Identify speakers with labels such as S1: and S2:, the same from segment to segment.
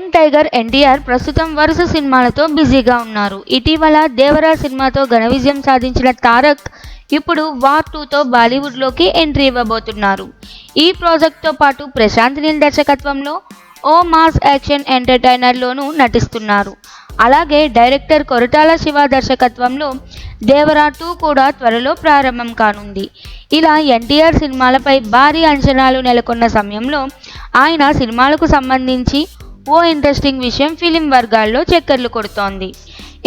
S1: Young tiger NTR ప్రస్తుతం వరుస సినిమాలతో బిజీగా ఉన్నారు. ఇటీవల దేవరా సినిమాతో ఘన విజయం సాధించిన తారక్ ఇప్పుడు వార్ టూతో బాలీవుడ్లోకి ఎంట్రీ ఇవ్వబోతున్నారు. ఈ ప్రాజెక్ట్తో పాటు ప్రశాంత్ నీల్ దర్శకత్వంలో ఓ మాస్ యాక్షన్ ఎంటర్టైనర్లోనూ నటిస్తున్నారు. అలాగే డైరెక్టర్ కొరటాల శివ దర్శకత్వంలో దేవరా టూ కూడా త్వరలో ప్రారంభం కానుంది. ఇలా ఎన్టీఆర్ సినిమాలపై భారీ అంచనాలు నెలకొన్న సమయంలో ఆయన సినిమాలకు సంబంధించి ఓ ఇంట్రెస్టింగ్ విషయం ఫిలిం వర్గాల్లో చక్కర్లు కొడుతోంది.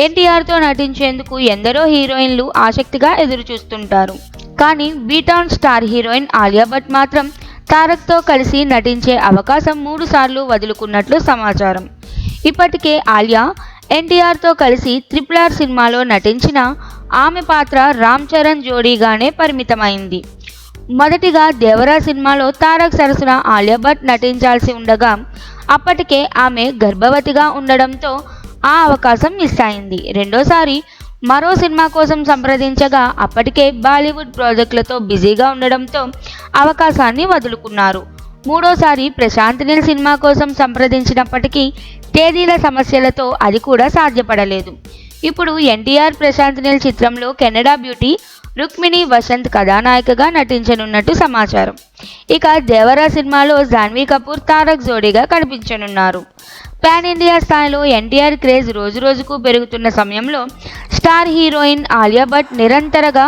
S1: ఎన్టీఆర్తో నటించేందుకు ఎందరో హీరోయిన్లు ఆసక్తిగా ఎదురు చూస్తుంటారు కానీ B town star heroine Alia Bhatt మాత్రం తారక్తో కలిసి నటించే అవకాశం మూడుసార్లు వదులుకున్నట్లు సమాచారం. ఇప్పటికే ఆలియా ఎన్టీఆర్తో కలిసి త్రిపుల్ ఆర్ సినిమాలో నటించిన ఆమె పాత్ర రామ్ చరణ్ జోడీగానే పరిమితమైంది. మొదటిగా దేవరా సినిమాలో తారక్ సరసన ఆలియా భట్ నటించాల్సి ఉండగా అప్పటికే ఆమె గర్భవతిగా ఉండడంతో ఆ అవకాశం మిస్ అయింది. రెండోసారి మరో సినిమా కోసం సంప్రదించగా అప్పటికే బాలీవుడ్ ప్రాజెక్టులతో బిజీగా ఉండడంతో అవకాశాన్ని వదులుకున్నారు. మూడోసారి ప్రశాంత్ నీల్ సినిమా కోసం సంప్రదించినప్పటికీ తేదీల సమస్యలతో అది కూడా సాధ్యపడలేదు. ఇప్పుడు ఎన్టీఆర్ ప్రశాంత్ నీల్ చిత్రంలో కెనడా బ్యూటీ రుక్మిణి వసంత్ కథానాయికగా నటించనున్నట్టు సమాచారం. ఇక దేవరా సినిమాలో జాన్వీ కపూర్ తారక్ జోడీగా కనిపించనున్నారు. పాన్ ఇండియా స్థాయిలో ఎన్టీఆర్ క్రేజ్ రోజురోజుకు పెరుగుతున్న సమయంలో స్టార్ హీరోయిన్ ఆలియా భట్ నిరంతరగా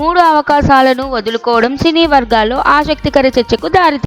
S1: మూడు అవకాశాలను వదులుకోవడం సినీ వర్గాల్లో ఆసక్తికర చర్చకు దారి